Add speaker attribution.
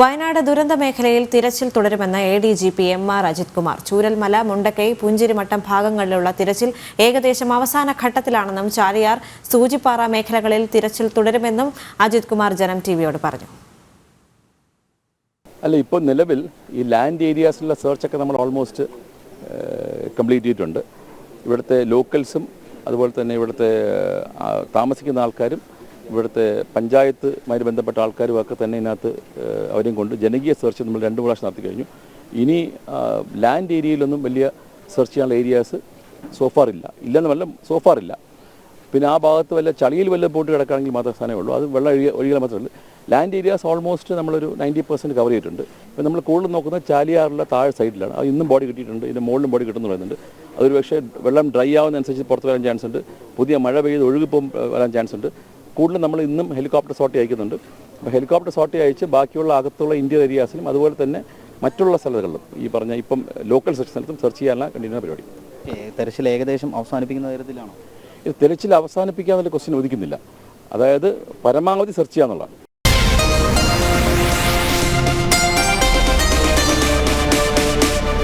Speaker 1: വയനാട് ദുരന്ത മേഖലയിൽ തിരച്ചിൽ തുടരുമെന്ന് A D G P M R Ajith Kumar. Chooralmala Mundakkai Punchirimattam ഭാഗങ്ങളിലുള്ള തിരച്ചിൽ ഏകദേശം അവസാന ഘട്ടത്തിലാണെന്നും ചാലിയാർ സൂചിപ്പാറ മേഖലകളിൽ തിരച്ചിൽ തുടരുമെന്നും അജിത് കുമാർ ജനം ടിവിയോട് പറഞ്ഞു.
Speaker 2: അല്ല ഇപ്പോൾ നിലവിൽ ഈ ലാൻഡ് ഏരിയാസിലുള്ള സെർച്ചൊക്കെ നമ്മൾ ഓൾമോസ്റ്റ് കംപ്ലീറ്റ് ചെയ്തിട്ടുണ്ട്. ഇവിടുത്തെ ലോക്കൽസും അതുപോലെ തന്നെ ഇവിടുത്തെ താമസിക്കുന്ന ആൾക്കാരും ഇവിടുത്തെ പഞ്ചായത്തുമായി ബന്ധപ്പെട്ട ആൾക്കാരും ഒക്കെ തന്നെ ഇതിനകത്ത് അവരെയും കൊണ്ട് ജനകീയ സെർച്ച് നമ്മൾ രണ്ട് പ്രാവശ്യം നടത്തി കഴിഞ്ഞു. ഇനി ലാൻഡ് ഏരിയയിലൊന്നും വലിയ സെർച്ച് ചെയ്യാനുള്ള ഏരിയാസ് ഇല്ല. ഇല്ലെന്ന് വല്ല ഇല്ല. പിന്നെ ആ ഭാഗത്ത് വല്ല ചളിയിൽ വല്ല പോട്ട് കിടക്കുകയാണെങ്കിൽ മാത്രമേ സ്ഥാനമേ ഉള്ളൂ. അത് വെള്ളം ഒഴുകിയ ഒഴുകിയാൽ മാത്രമേ ഉള്ളൂ. ലാൻഡ് ഏരിയാസ് ഓൾമോസ്റ്റ് നമ്മളൊരു നയന്റി പെർസെന്റ് കവർ ചെയ്തിട്ടുണ്ട്. ഇപ്പം നമ്മൾ കൂടുതൽ നോക്കുന്നത് ചാലിയാറിലെ താഴെ സൈഡിലാണ്. അത് ഇന്നും ബോഡി കിട്ടിയിട്ടുണ്ട്. ഇതിന്റെ മുകളിലും ബോഡി കിട്ടുന്നു പറയുന്നുണ്ട്. അതൊരു പക്ഷേ വെള്ളം ഡ്രൈ ആവുന്നതനുസരിച്ച് പുറത്ത് വരാൻ ചാൻസ് ഉണ്ട്. പുതിയ മഴ പെയ്ത് ഒഴുകിപ്പം വരാൻ ചാൻസ് ഉണ്ട്. കൂടുതലും നമ്മൾ ഇന്നും ഹെലികോപ്റ്റർ സോട്ടി അയക്കുന്നുണ്ട്. അപ്പോൾ ഹെലികോപ്റ്റർ സോട്ടി അയച്ച് ബാക്കിയുള്ള അകത്തുള്ള ഇന്ത്യ ഏരിയാസിലും അതുപോലെ തന്നെ മറ്റുള്ള സ്ഥലങ്ങളിലും ഈ പറഞ്ഞ ഇപ്പം ലോക്കൽ സെക്ഷനിലും സ്ഥലത്തും സെർച്ച് ചെയ്യാനുള്ള കണ്ടിന്യൂ പരിപാടി.
Speaker 3: തെരച്ചിൽ ഏകദേശം അവസാനിപ്പിക്കുന്ന തരത്തിലാണോ?
Speaker 2: ഇത് തെരച്ചിൽ അവസാനിപ്പിക്കാന്നുള്ള ക്വസ്റ്റ്യൻ ഒതുക്കുന്നില്ല അതായത് പരമാവധി സെർച്ച് ചെയ്യാന്നുള്ളതാണ്.